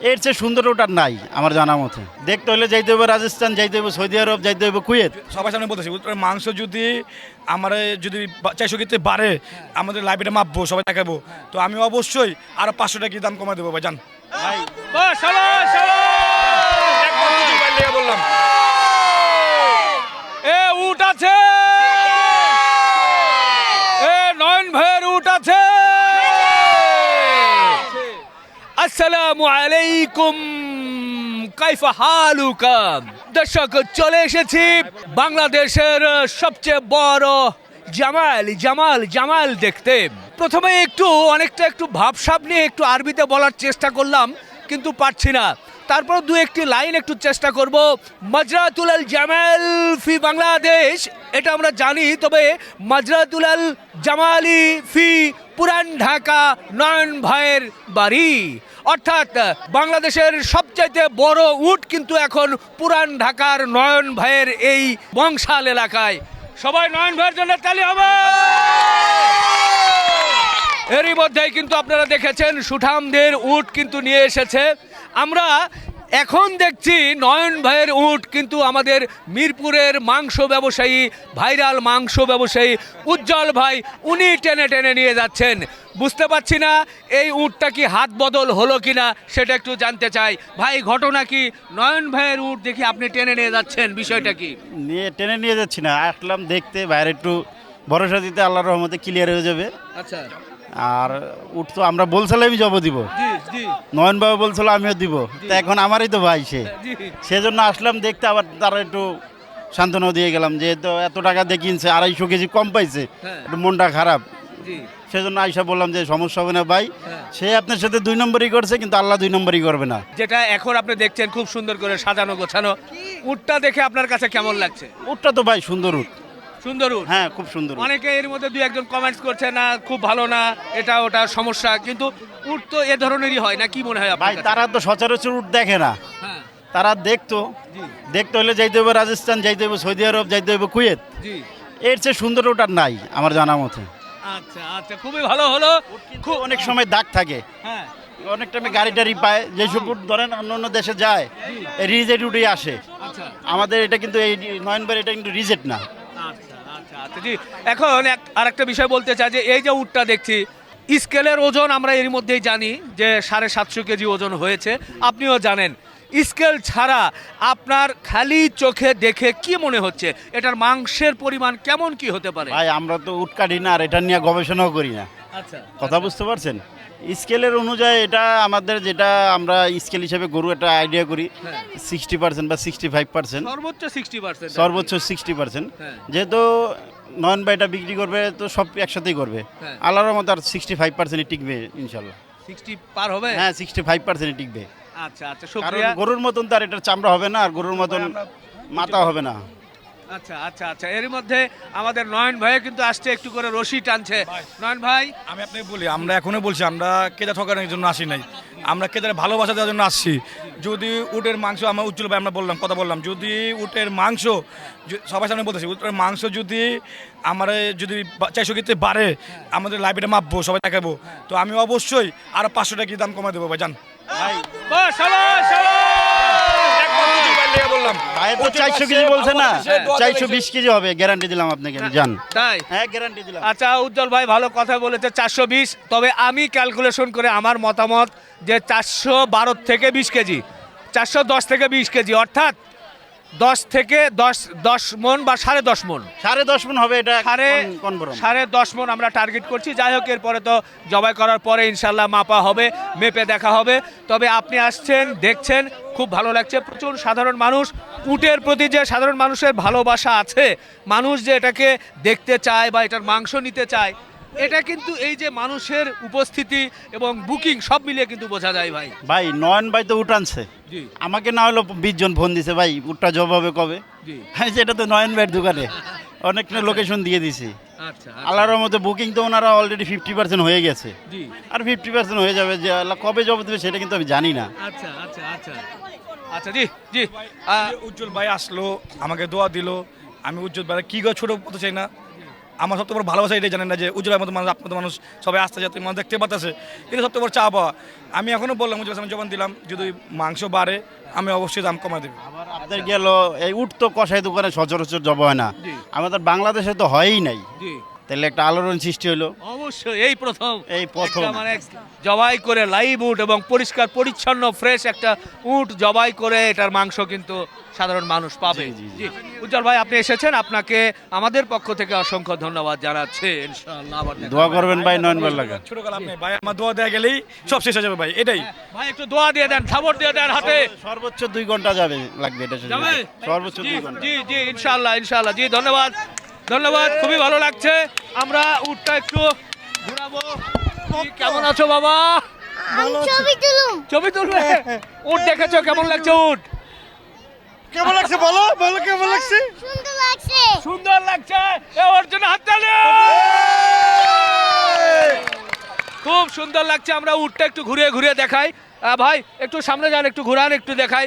এর চেয়ে সুন্দর ওটার নাই আমার জানা মতে। দেখতে হলে যাইতে হবে রাজস্থান যাইতে হবে সৌদি আরব যাইতে হবে কুয়েত। সবার সামনে বলতেছি মাংস যদি আমার যদি চারশো কেজিতে বাড়ে আমাদের লাইব্রেরি মাপবো সবাই দেখাবো। তো আমি অবশ্যই আরও পাঁচশো টাকা দাম কমাই দেবো ভাই জান। বললাম এ উট আছে। এ নয়ন ভাইয়ের উট আছে। আসসালামু আলাইকুম। কাইফা হালুকাম দর্শক, চলে এসেছি বাংলাদেশের সবচেয়ে বড় জামাল জামাল জামাল দেখতে। প্রথমে একটু, অনেকটা একটু ভাবসাব নিয়ে একটু আরবিতে বলার চেষ্টা করলাম, কিন্তু পারছি না। তারপর দু একটি লাইন একটু চেষ্টা করব। মাজরাতুল আল জামাল ফি বাংলাদেশ, এটা আমরা জানি, তবে মাজরাতুল আল জামালি ফি পুরান ঢাকা নয়ন ভাইয়ের বাড়ি। অর্থাৎ বাংলাদেশের সবচাইতে বড় উট কিন্তু এখন পুরান ঢাকার নয়ন ভাইয়ের এই বংশাল এলাকায়। সবাই নয়ন ভাইয়ের জন্য তালি হবে! এরই মধ্যেই কিন্তু আপনারা দেখেছেন সুঠামদের উট কিন্তু নিয়ে এসেছে। আমরা এখন দেখছি নয়ন ভাইয়ের উট কিন্তু আমাদের মিরপুরের মাংস ব্যবসায়ী ভাইরাল মাংস ব্যবসায়ী উজ্জ্বল ভাই উনি টেনে টেনে নিয়ে যাচ্ছেন। বুঝতে পারছি না এই উটটা কি হাত বদল হলো কিনা সেটা একটু জানতে চাই। ভাই ঘটনা কি? নয়ন ভাইয়ের উট দেখি আপনি টেনে নিয়ে যাচ্ছেন বিষয়টা কি? নিয়ে টেনে নিয়ে যাচ্ছি না আসলাম দেখতে বাইরে একটু ভরসা দিতে আল্লাহর রহমতে ক্লিয়ার হয়ে যাবে। আচ্ছা। আর উঠ তো আমরা বলছিল আমি জব দিব। জি জি। নয়ন বাবু বলছিল আমিও দিব। তা এখন আমারই তো ভাই সে। সেজন্য আসলাম দেখতে আবার তারা একটু সান্ত্বনা দিয়ে গেলাম যে তো এত টাকা দিয়ে কিনছে আড়াইশো কেজি কম পাইছে। হ্যাঁ। একটু মনটা খারাপ। সেজন্য আইসা বললাম যে সমস্যা হবে না ভাই। হ্যাঁ। সে আপনার সাথে দুই নম্বরই করছে কিন্তু আল্লাহ দুই নম্বরই করবে না। যেটা এখন আপনি দেখছেন খুব সুন্দর করে সাজানো গোছানো। উটটা দেখে আপনার কাছে কেমন লাগছে? উটটা তো ভাই সুন্দর উট। সুন্দর উট হ্যাঁ খুব সুন্দর উট। অনেকে এর মধ্যে দুই একজন কমেন্টস করছে না খুব ভালো না এটা ওটা সমস্যা। কিন্তু উট তো এ ধরনেরই হয় না কি মনে হয় ভাই আপনার কাছে? তারা তো সচরাচর উট দেখে না। হ্যাঁ। তারা দেখতো। জি। দেখতে হলে যাইতে হবে রাজস্থান যাইতে হবে সৌদি আরব যাইতে হবে কুয়েত। জি। এর চেয়ে সুন্দর ওটার নাই আমার জানা মতে। আচ্ছা আচ্ছা খুবই ভালো হলো। খুব অনেক সময় দাগ থাকে। হ্যাঁ। অনেক টাইমে গাড়ি টাড়ি পায় যেসব উট ধরেন অন্য অন্য দেশে যায় রিজেট উঠেই আসে। আচ্ছা। আমাদের এটা কিন্তু এই নয়নবার এটা কিন্তু রিজেট না। আচ্ছা জি। এখন এক- আরেকটা বিষয় বলতে চাই যে এই যে উটটা দেখছি স্কেলের ওজন আমরা এর মধ্যেই জানি যে সাড়ে সাতশো কেজি ওজন হয়েছে। আপনিও জানেন স্কেল ছাড়া আপনার খালি চোখে দেখে কি মনে হচ্ছে? এটার মাংসের পরিমাণ কেমন কি হতে পারে? ভাই আমরা তো উট কাটি না আর এটা নিয়ে গবেষণাও করি না। আচ্ছা। কথা বুঝতে পারছেন? স্কেলের অনুযায়ী এটা আমাদের যেটা আমরা স্কেল হিসেবে গরু একটা আইডিয়া করি হ্যাঁ। সিক্সটি পার্সেন্ট বা সিক্সটি ফাইভ পার্সেন্ট সর্বোচ্চ সিক্সটি পার্সেন্ট সর্বোচ্চ সিক্সটি পার্সেন্ট হ্যাঁ। যেহেতু নয়ন বাইটা বিক্রি করবে তো সব একসাথেই করবে। হ্যাঁ। আল্লাহর মতো আর সিক্সটি ফাইভ পার্সেন্টই টিকবে ইনশাল্লাহ। সিক্সটি পার হবে? হ্যাঁ সিক্সটি ফাইভ পার্সেন্টই টিকবে। আচ্ছা আচ্ছা কারণ শুক্রিয়া গরুর মতন তার এটার চামড়া হবে না আর গরুর মতন মাথা হবে না। আচ্ছা আচ্ছা আচ্ছা এর মধ্যে আমাদের নয়ন ভাই কিন্তু আসছে একটু করে রশি টানছে। নয়ন ভাই? আমি আপনাকে বলি আমরা এখনও বলছি আমরা কেদা ঠকানোর জন্য আসি নাই। আমরা কেদারে ভালোবাসা দেওয়ার জন্য আসছি। যদি উটের মাংস, আমরা উজ্জ্বল ভাই আমরা বললাম, কথা বললাম, যদি উটের মাংস সবাই সবার সামনে বলতেছি, উটের মাংস যদি আমার, যদি চারশো কিনতে বাড়ে, আমাদের লাইব্রেরিটা মাপবো, সবাই দেখাবো। তো আমি অবশ্যই আরও পাঁচশো টাকা দাম কমা দেবো ভাই, জান। ভাই বললাম। চারশো কেজি বলছে না। চারশো। বিশ কেজি হবে গ্যারান্টি দিলাম আপনাকে জান। তাই? হ্যাঁ গ্যারান্টি দিলাম। আচ্ছা উজ্জ্বল ভাই ভালো কথা বলেছে চারশো বিশ। তবে আমি ক্যালকুলেশন করে আমার মতামত যে চারশো বারো থেকে বিশ কেজি চারশো দশ থেকে বিশ কেজি অর্থাৎ দশ থেকে দশ দশ মন বা সাড়ে দশ মন। সাড়ে দশ মন হবে এটা সাড়ে সাড়ে দশ মন আমরা টার্গেট করছি। যাই হোক এরপরে তো জবাই করার পরে ইনশাল্লাহ মাপা হবে মেপে দেখা হবে। তবে আপনি আসছেন দেখছেন খুব ভালো লাগছে। প্রচুর সাধারণ মানুষ উটের প্রতি যে সাধারণ মানুষের ভালোবাসা আছে মানুষ যে এটাকে দেখতে চায় বা এটার মাংস নিতে চায় এটা কিন্তু এই যে মানুষের উপস্থিতি এবং বুকিং সব মিলিয়ে কিন্তু বোঝা যায় ভাই। ভাই নয়ন ভাই তো উঠানছে জি। আমাকে না হলো বিশ জন ফোন দিছে ভাই উটটা জব হবে কবে? জি। আমি যেটা তো নয়ন ভাইয়ের দোকানে। অনেকটা লোকেশন দিয়ে দিছি। আচ্ছা আল্লাহর মতো বুকিং তো ওনারা অলরেডি ফিফটি পার্সেন্ট হয়ে গেছে। জি। আর ফিফটি পার্সেন্ট হয়ে যাবে যে আল্লাহ কবে জব দেবে সেটা কিন্তু আমি জানি না। আচ্ছা আচ্ছা আচ্ছা। আচ্ছা জি জি উজ্জ্বল ভাই আসলো আমাকে দোয়া দিল। আমি উজ্জ্বল ভাই কি গো ছোট বলতে চাই না। আমার সবথেকে বড় ভালোবাসা এটাই জানেন না যে উজ্জ্বলের মতো মানুষ আপনার মানুষ সবাই আসতে যাতে মানুষ দেখতে পাচ্ছে এটা সবথেকে বড় চা পাওয়া। আমি এখনও বললাম উজ্জ্বল আমি যখন দিলাম যদি মাংস বাড়ে আমি অবশ্যই দাম কমাই দেবো। আমাদের গেল এই উঠতো তো কষাই দোকানে সচরাচর জব হয় না। আমাদের বাংলাদেশে তো হয়ই নাই। তাহলে একটা আলোড়ন সৃষ্টি হলো। অবশ্যই এই প্রথম। এই প্রথম। মানে জবাই করে লাইভ উট এবং পরিষ্কার পরিচ্ছন্ন ফ্রেশ একটা উট জবাই করে এটার মাংস কিন্তু সাধারণ মানুষ পাবে। উজ্জ্বল ভাই আপনি এসেছেন আপনাকে আমাদের পক্ষ থেকে অসংখ্য ধন্যবাদ জানাচ্ছে ইনশাআল্লাহ আবার দোয়া করবেন ভাই নয়নবার লাগা। ছোট কাল আপনি ভাই আমার দোয়া দেওয়া গেলেই সব শেষ হয়ে যাবে ভাই এটাই। ভাই একটু দোয়া দিয়ে দেন খাবার দিয়ে দেন হাতে। সর্বোচ্চ দুই ঘণ্টা যাবে লাগবে এটা সর্বোচ্চ জি দুই ঘণ্টা। জি জি ইনশাআল্লাহ ইনশাআল্লাহ। জি ধন্যবাদ। ধন্যবাদ খুবই ভালো লাগছে। আমরা উটটা একটু ঘুরাবো। কেমন আছো বাবা? ছবি তুলুম। ছবি তুলবে? উট দেখেছ কেমন লাগছে উট? কেমন লাগছে বলো বলো কেমন লাগছে? সুন্দর লাগছে। সুন্দর লাগছে। ওর জন্য হাততালি! খুব সুন্দর লাগছে আমরা উটটা একটু ঘুরিয়ে ঘুরিয়ে দেখাই। ভাই, একটু সামনে যান, একটু ঘুরান, একটু দেখাই।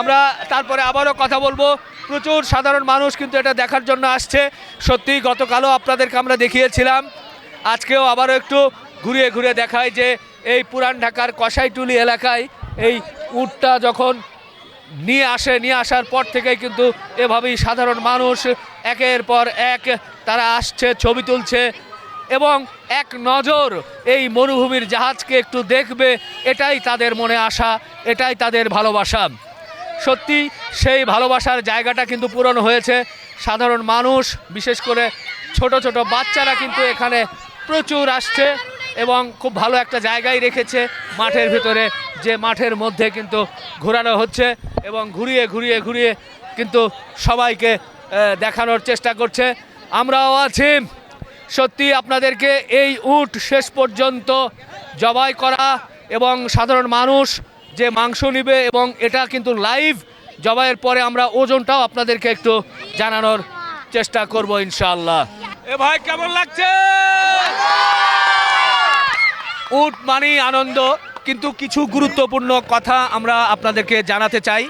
আমরা তারপরে আবারও কথা বলব। প্রচুর সাধারণ মানুষ কিন্তু এটা দেখার জন্য আসছে। সত্যি, গতকালও আপনাদেরকে আমরা দেখিয়েছিলাম। আজকেও আবারও একটু ঘুরিয়ে ঘুরিয়ে দেখায় যে এই পুরান ঢাকার কসাইটুলি এলাকায় এই উটটা যখন নিয়ে আসে, নিয়ে আসার পর থেকেই কিন্তু এভাবেই সাধারণ মানুষ একের পর এক তারা আসছে, ছবি তুলছে। এবং এক নজর এই মরুভূমির জাহাজকে একটু দেখবে, এটাই তাদের মনে আসা এটাই তাদের ভালোবাসা। সত্যি, সেই ভালোবাসার জায়গাটা কিন্তু পূরণ হয়েছে। সাধারণ মানুষ, বিশেষ করে ছোট ছোট বাচ্চারা কিন্তু এখানে প্রচুর আসছে এবং খুব ভালো একটা জায়গায় রেখেছে মাঠের ভিতরে, যে মাঠের মধ্যে কিন্তু ঘোরানো হচ্ছে এবং ঘুরিয়ে ঘুরিয়ে ঘুরিয়ে কিন্তু সবাইকে দেখানোর চেষ্টা করছে। আমরাও আছি। সত্যি আপনাদেরকে এই উট শেষ পর্যন্ত জবাই করা এবং সাধারণ মানুষ যে মাংস নিবে এবং এটা কিন্তু লাইভ জবাইয়ের পরে আমরা ওজনটাও আপনাদেরকে একটু জানানোর চেষ্টা করব ইনশাল্লাহ এ ভাই কেমন লাগছে? উট মানেই আনন্দ কিন্তু কিছু গুরুত্বপূর্ণ কথা আমরা আপনাদেরকে জানাতে চাই।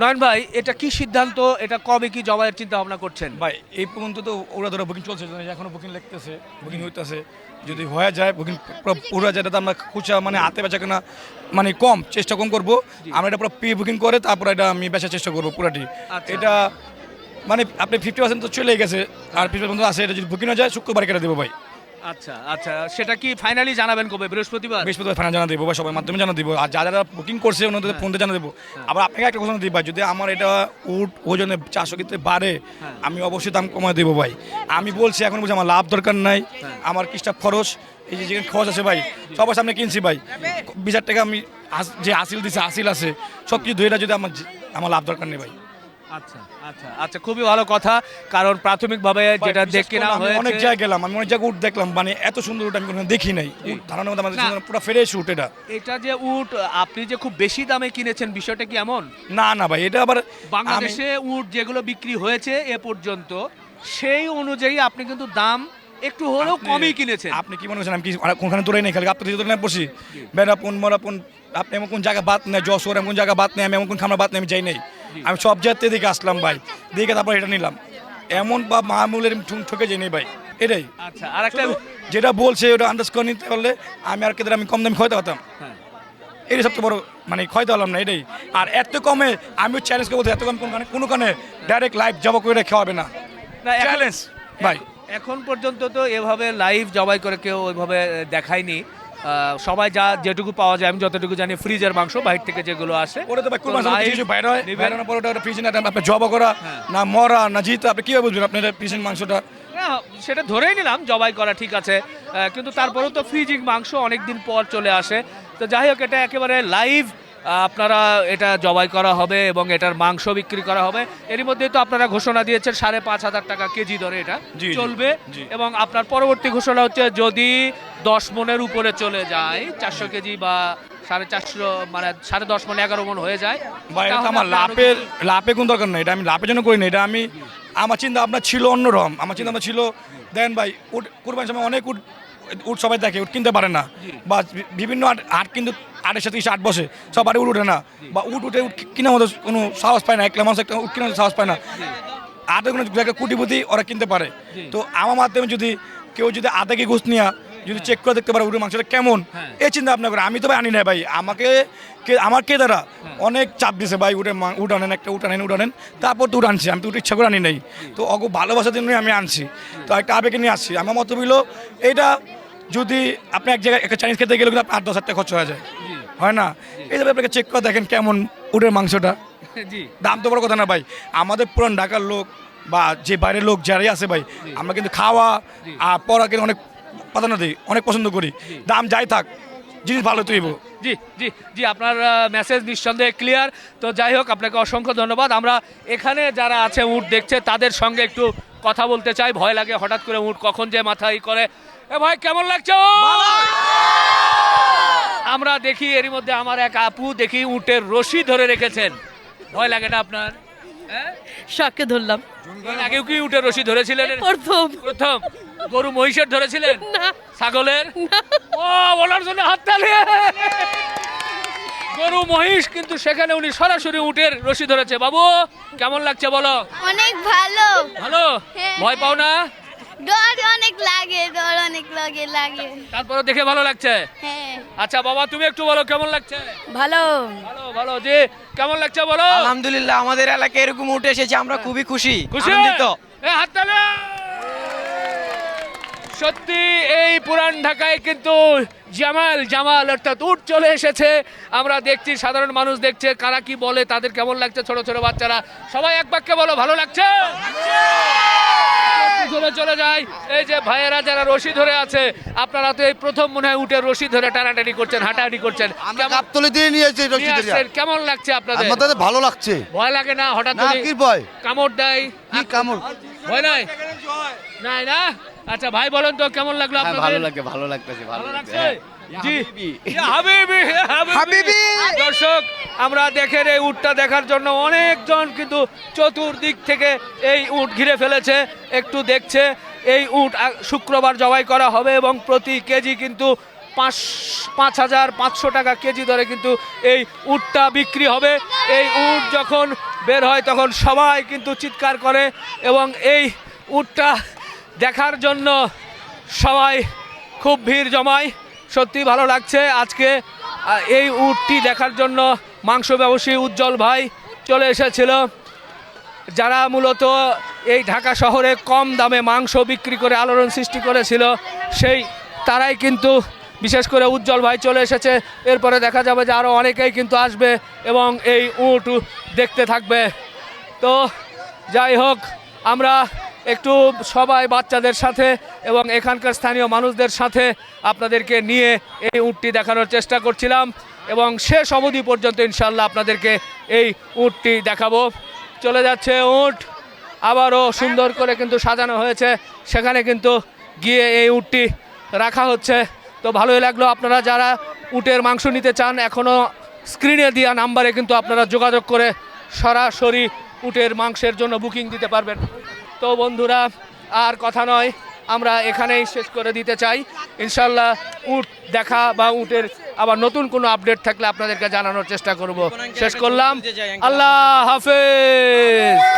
নয়ন ভাই এটা কি সিদ্ধান্ত? এটা কবে কি জবাইয়ের চিন্তা ভাবনা করছেন? ভাই এই পর্যন্ত তো ওরা ধরো বুকিং চলছে এখনও বুকিং লিখতেছে বুকিং হইতেছে। যদি হয়ে যায় বুকিং পুরো যেটা আমরা খুচা মানে হাতে বেচা কেনা মানে কম চেষ্টা কম করব। আমরা এটা পুরো প্রি বুকিং করে তারপর এটা আমি বেচার চেষ্টা করব পুরাটি। আচ্ছা। এটা মানে আপনি ফিফটি পার্সেন্ট তো চলে গেছে আর ফিফটি পার্সেন্ট আছে এটা যদি বুকিং হয়ে যায় শুক্রবার কেটে দেবো ভাই। আচ্ছা আচ্ছা সেটা কি ফাইনালি জানাবেন কবে? বৃহস্পতিবার? বৃহস্পতিবার ফাইনাল জানা দেবো বা সবার মাধ্যমে জানা দেবো। আর যারা যারা বুকিং করছে ওনাদের ফোনতে জানা দেবো। আবার আপনাকে একটা কথা দিই ভাই যদি আমার এটা উট ওজনে চারশো কিনতে বাড়ে আমি অবশ্যই দাম কমায় দেবো ভাই। আমি বলছি এখন বলছি আমার লাভ দরকার নাই আমার কিসটা খরচ এই যে যেখানে খরচ আছে ভাই সবার সামনে কিনছি ভাই। বিশ টাকা আমি আস- যে আসিল দিছে আসিল আছে সব কিছু ধরে যদি আমার আমার লাভ দরকার নেই ভাই। আচ্ছা আচ্ছা আচ্ছা খুবই ভালো কথা। কারণ প্রাথমিকভাবে যেটা দেখে না হয়েছে অনেক জায়গায় গেলাম আমি অনেক জায়গায় উঠ দেখলাম মানে এত সুন্দর উঠ আমি কোনো দেখি নাই। উট ধারণার মধ্যে আমাদের পুরো ফ্রেশ উঠ এটা। এটা যে উট আপনি যে খুব বেশি দামে কিনেছেন বিষয়টা কি এমন? না না ভাই এটা আবার বাংলাদেশে উট যেগুলো বিক্রি হয়েছে এ পর্যন্ত সেই অনুযায়ী আপনি কিন্তু দাম একটু হলেও কমই কিনেছেন। আপনি কি মনে করছেন আমি কি কোনখানে দৌড়াই নাই খালি আপনার দৌড়ে না বসি বেড়াপুন মরাপুন আপনি এমন কোন জায়গা বাদ নেই যশোর এমন কোন জায়গা বাদ নেই আমি এমন কোন খামার বাদ নেই আমি যাই নাই। আমি সব জায়গাতে দিকে আসলাম ভাই। দেখে তারপর এটা নিলাম। এমন বা মামুলের ঠুং- ঠকে যাই নাই ভাই। এটাই। আচ্ছা আর একটা যেটা বলছে ওটা আন্দাজ করে নিতে পারলে আমি আর কেদের আমি কম দামি খাইতে পারতাম। হ্যাঁ। এটাই সবচেয়ে বড় মানে খাইতে পারলাম না এটাই। আর এত কমে আমিও চ্যালেঞ্জ করব এত কম কোনখানে কোনোখানে ডাইরেক্ট লাইভ জব করে খাওয়াবে না। চ্যালেঞ্জ ভাই। এখন পর্যন্ত তো এভাবে লাইভ জবাই করে কেউ ওইভাবে দেখায়নি। সবাই যা যেটুকু পাওয়া যায় আমি যতটুকু জানি ফ্রিজের মাংস বাইরে থেকে যেগুলো আসে। ওটা তো ভাই কুরবান live কিছু বাইরে হয়? বাইরে হওয়ার পর ওটা ফ্রিজে না আপনার জব করা হ্যাঁ। না মরা না জিত আপনি কীভাবে বুঝবেন আপনার ফ্রিজের মাংসটা? না, সেটা ধরেই নিলাম জবাই করা ঠিক আছে। কিন্তু তারপরেও তো ফ্রিজিং মাংস অনেকদিন পর চলে আসে। তো যাই হোক এটা একেবারে লাইভ আপনারা এটা জবাই করা হবে এবং এটার মাংস বিক্রি করা হবে। এরই মধ্যে তো আপনারা ঘোষণা দিয়েছেন সাড়ে পাঁচ হাজার টাকা কেজি দরে এটা চলবে এবং আপনার পরবর্তী ঘোষণা হচ্ছে যদি দশ মনের উপরে চলে যায় চারশো কেজি বা সাড়ে চারশো মানে সাড়ে দশ মন এগারো মন হয়ে যায় আমার লাভের লাভে কোন দরকার নেই এটা আমি লাভের জন্য করি না এটা আমি আমার চিন্তা আপনার ছিল অন্যরকম আমার চিন্তা ভাবনা ছিল দেন ভাই কুরবানির সময় অনেক উট সবাই দেখে উট কিনতে পারে না। বা বিভিন্ন আট কিন্তু আটের সাথে আট বসে সব আটে উট উঠে না বা উট উঠে উট কিনার মতো কোনো সাহস পায় না একলা মানুষ একটা উট কেনার সাহস পায় না। আটে কোনো একটা কুটিপতি ওরা কিনতে পারে। তো আমার মাধ্যমে যদি কেউ যদি আধা কি নেওয়া নিয়ে যদি চেক করে দেখতে পারে উটের মাংসটা কেমন? হ্যাঁ। এই চিন্তা ভাবনা করে আমি তো ভাই আনি না ভাই। আমাকে কে আমার কে দ্বারা হ্যাঁ। অনেক চাপ দিছে ভাই উঠে উঠ আনেন একটা উঠ আনেন উঠ আনেন। তারপর তো উঠ আনছি আমি তো উঠে ইচ্ছা করে আনি নাই। তো অগো ভালোবাসার জন্যই আমি আনছি। তো একটা আবেগে নিয়ে আসছি। আমার মতো হইল এইটা যদি আপনি এক জায়গায় একটা চাইনিজ খেতে গেলে কিন্তু আট দশ হাজার টাকা খরচ হয়ে যায়। হয় না? এই যে আপনাকে চেক করে দেখেন কেমন উটের মাংসটা। দাম তো বড় কথা না ভাই। আমাদের পুরান ঢাকার লোক বা যে বাইরের লোক যারাই আছে ভাই আমরা কিন্তু খাওয়া আর পড়া কিন্তু অনেক প্রাধান্য দিই অনেক পছন্দ করি। দাম যাই থাক জিনিস ভালো তৈব জি জি জি আপনার মেসেজ নিঃসন্দেহে ক্লিয়ার তো যাই হোক আপনাকে অসংখ্য ধন্যবাদ। আমরা এখানে যারা আছে উট দেখছে তাদের সঙ্গে একটু কথা বলতে চাই। ভয় লাগে হঠাৎ করে উট কখন যে মাথায় করে। এ ভাই কেমন লাগছে আমরা দেখি এরই মধ্যে আমার এক আপু দেখি উটের রশি ধরে রেখেছেন। ভয় লাগে না আপনার? হ্যাঁ? শখকে ধরলাম। আগেও কি উটের রশি ধরেছিলেন? প্রথম। প্রথম। গরু মহিষের ধরেছিলেন? না। ছাগলের? ও বলার জন্য হাততালি গরু মহিষ কিন্তু সেখানে উনি সরাসরি উটের রশি ধরেছে। বাবু কেমন লাগছে বলো? অনেক ভালো। ভালো? হ্যাঁ। ভয় পাও না? ডর অনেক লাগে ডর অনেক লাগে লাগে। তারপরে দেখে ভালো লাগছে? হ্যাঁ। আচ্ছা বাবা তুমি একটু বলো কেমন লাগছে? ভালো। ভালো ভালো জি। কেমন লাগছে বলো? আলহামদুলিল্লাহ আমাদের এলাকায় এরকম উঠে এসেছে আমরা খুবই খুশি খুশি? আনন্দিত। এ, হাততালি সত্যি এই পুরান ঢাকায় কিন্তু জামাল জামাল অর্থাৎ উট চলে এসেছে। আমরা দেখছি সাধারণ মানুষ দেখছে কারা কি বলে তাদের কেমন লাগছে ছোট ছোট বাচ্চারা। সবাই এক বাক্যে বলো ভালো লাগছে? চলে যায় এই যে ভাইয়েরা যারা রশি ধরে আছে আপনারা তো এই প্রথম মনে হয় উঠে রশি ধরে টানাটানি করছেন হাঁটাহাঁটি করছেন। আমরা কেমন- দিয়ে নিয়ে এসেছি নিয়ে কেমন লাগছে আপনাদের? আমাদের ভালো লাগছে। ভয় লাগে না হঠাৎ কি ভয়? কামড় দেয়? কি কামড়? ভয় নাই? নাই না? আচ্ছা ভাই বলেন তো কেমন লাগল আপনাদের? হ্যাঁ, ভালো লাগে ভালো লাগতেছে ভালো লাগছে। জি। হাবিবি। হাবিবি দর্শক আমরা দেখেন এই উটটা দেখার জন্য অনেকজন কিন্তু চতুর্দিক থেকে এই উট ঘিরে ফেলেছে। একটু দেখছে এই উট শুক্রবার জবাই করা হবে এবং প্রতি কেজি কিন্তু পাঁচ পাঁচ হাজার পাঁচশো টাকা কেজি দরে কিন্তু এই উটটা বিক্রি হবে। এই উট যখন বের হয় তখন সবাই কিন্তু চিৎকার করে এবং এই উটটা দেখার জন্য সবাই খুব ভিড় জমায়। সত্যি ভালো লাগছে আজকে এই উটটি দেখার জন্য মাংস ব্যবসায়ী উজ্জ্বল ভাই চলে এসেছিল। যারা মূলত এই ঢাকা শহরে কম দামে মাংস বিক্রি করে আলোড়ন সৃষ্টি করেছিল, সেই তারাই কিন্তু বিশেষ করে উজ্জ্বল ভাই চলে এসেছে। এরপরে দেখা যাবে যে আরও অনেকেই কিন্তু আসবে এবং এই উট দেখতে থাকবে। তো যাই হোক, আমরা একটু সবাই বাচ্চাদের সাথে এবং এখানকার স্থানীয় মানুষদের সাথে আপনাদেরকে নিয়ে এই উটটি দেখানোর চেষ্টা করছিলাম এবং শেষ অবধি পর্যন্ত ইনশাল্লাহ আপনাদেরকে এই উটটি দেখাবো। চলে যাচ্ছে উট। আবারও সুন্দর করে কিন্তু সাজানো হয়েছে। সেখানে কিন্তু গিয়ে এই উটটি রাখা হচ্ছে। তো ভালোই লাগল আপনারা যারা উটের মাংস নিতে চান এখনও স্ক্রিনে দেওয়া নাম্বারে কিন্তু আপনারা যোগাযোগ করে সরাসরি উটের মাংসের জন্য বুকিং দিতে পারবেন। তো বন্ধুরা, আর কথা নয়, আমরা এখানেই শেষ করে দিতে চাই। ইনশাল্লাহ উট দেখা বা উটের আবার নতুন কোনো আপডেট থাকলে আপনাদেরকে জানানোর চেষ্টা করব। শেষ করলাম। আল্লাহ হাফেজ!